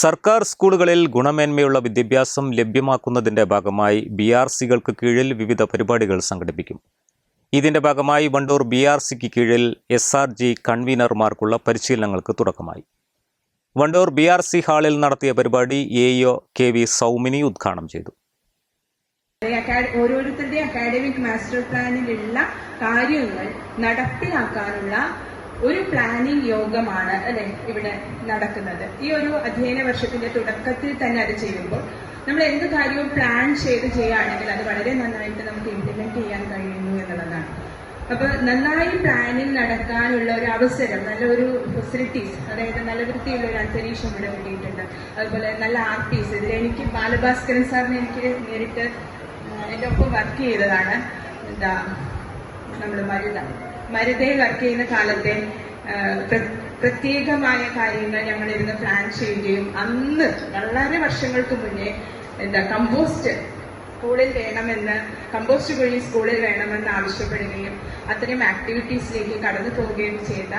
സർക്കാർ സ്കൂളുകളിൽ ഗുണമേന്മയുള്ള വിദ്യാഭ്യാസം ലഭ്യമാക്കുന്നതിന്റെ ഭാഗമായി ബി ആർ സികൾക്ക് കീഴിൽ വിവിധ പരിപാടികൾ സംഘടിപ്പിക്കും. ഇതിന്റെ ഭാഗമായി വണ്ടൂർ ബി ആർ സിക്ക് കീഴിൽ എസ് ആർ ജി കൺവീനർമാർക്കുള്ള പരിശീലനങ്ങൾക്ക് തുടക്കമായി. വണ്ടൂർ ബി ആർ സി ഹാളിൽ നടത്തിയ പരിപാടി A O K V Soumini ഉദ്ഘാടനം ചെയ്തു. ഓരോരുത്തരുടെയും ഓരോരുത്തരുടെ അക്കാഡമിക് മാസ്റ്റർ പ്ലാനിലുള്ള കാര്യങ്ങൾ നടപ്പിലാക്കാനുള്ള ഒരു പ്ലാനിംഗ് യോഗമാണ് അല്ലെ ഇവിടെ നടക്കുന്നത്. ഈ ഒരു അധ്യയന വർഷത്തിന്റെ തുടക്കത്തിൽ തന്നെ അത് ചെയ്യുമ്പോൾ നമ്മൾ എന്ത് കാര്യവും പ്ലാൻ ചെയ്ത് ചെയ്യുകയാണെങ്കിൽ അത് വളരെ നന്നായിട്ട് നമുക്ക് ഇംപ്ലിമെന്റ് ചെയ്യാൻ കഴിയുന്നു എന്നുള്ളതാണ്. അപ്പൊ നന്നായി പ്ലാനിങ് നടക്കാനുള്ള ഒരു അവസരം നല്ലൊരു ഫെസിലിറ്റീസ് അതായത് നല്ല വൃത്തിയുള്ള ഒരു അന്തരീക്ഷം ഇവിടെ കിട്ടിയിട്ടുണ്ട്. അതുപോലെ നല്ല ആർട്ടിസ്റ്റ് ഇതിൽ എനിക്ക് ബാലഭാസ്കരൻ സാറിനെ എനിക്ക് നേരിട്ട് എന്റെ ഒപ്പം വർക്ക് ചെയ്തതാണ്. എന്താ നമ്മൾ മരുത. മരുതയിൽ വർക്ക് ചെയ്യുന്ന കാലത്തെ പ്രത്യേകമായ കാര്യങ്ങൾ ഞങ്ങൾ ഇരുന്ന് പ്ലാൻ ചെയ്യുകയും അന്ന് വളരെ വർഷങ്ങൾക്ക് മുന്നേ എന്താ കമ്പോസ്റ്റ് സ്കൂളിൽ വേണമെന്ന് കമ്പോസ്റ്റ് കുഴി സ്കൂളിൽ വേണമെന്ന് ആവശ്യപ്പെടുകയും അത്തരം ആക്ടിവിറ്റീസിലേക്ക് കടന്നു പോവുകയും ചെയ്ത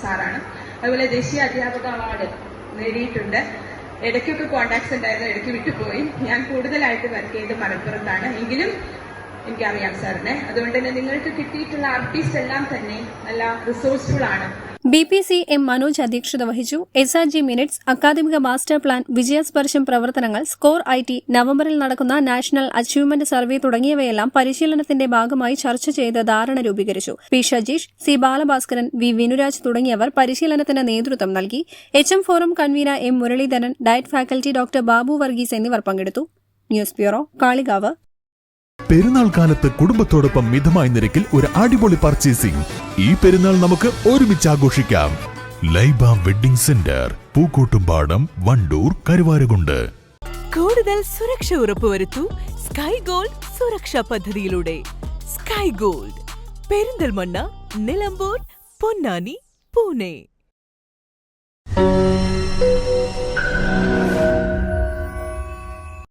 സാറാണ്. അതുപോലെ ദേശീയ അധ്യാപക അവാർഡ് നേടിയിട്ടുണ്ട്. ഇടയ്ക്കൊക്കെ കോണ്ടാക്ട്സ് ഉണ്ടായിരുന്നു ഇടയ്ക്ക് വിട്ടുപോയി. ഞാൻ കൂടുതലായിട്ട് വർക്ക് ചെയ്ത് മലപ്പുറത്താണ്. എങ്കിലും എനിക്കറിയാം സാറിനെ. അതുകൊണ്ട് തന്നെ നിങ്ങൾക്ക് കിട്ടിയിട്ടുള്ള ആർട്ടിസ്റ്റ് എല്ലാം തന്നെ നല്ല റിസോഴ്സ്ഫുൾ ആണ്. B P C M Manoj അധ്യക്ഷത വഹിച്ചു. എസ് ആർ ജി മിനിറ്റ്സ് അക്കാദമിക മാസ്റ്റർ പ്ലാൻ വിജയസ്പർശം പ്രവർത്തനങ്ങൾ സ്കോർ ഐ ടി നവംബറിൽ നടക്കുന്ന നാഷണൽ അച്ചീവ്മെന്റ് സർവേ തുടങ്ങിയവയെല്ലാം പരിശീലനത്തിന്റെ ഭാഗമായി ചർച്ച ചെയ്ത് ധാരണ രൂപീകരിച്ചു. P Shajeesh C Balabhaskaran V Vinuraj തുടങ്ങിയവർ പരിശീലനത്തിന് നേതൃത്വം നൽകി. H M forum convener M Muralidharan diet faculty doctor Babu Varghese എന്നിവർ പങ്കെടുത്തു. News bureau Kalikavu. പെരുന്നാൾ കാലത്ത് കുടുംബത്തോടൊപ്പം മിതമായ നിരക്കിൽ ഒരു അടിപൊളി പർച്ചേസിംഗ് ഈ പെരുന്നാൾ നമുക്ക് ഒരുമിച്ച് ആഘോഷിക്കാം. Laiba wedding centre Pookkottumpadam Wandoor Karuvarakundu. കൂടുതൽ സുരക്ഷ ഉറപ്പുവരുത്തൂ സ്കൈ ഗോൾഡ് സുരക്ഷാ പദ്ധതിയിലൂടെ. Sky Gold Perinthalmanna Nilambur Ponnani Pune.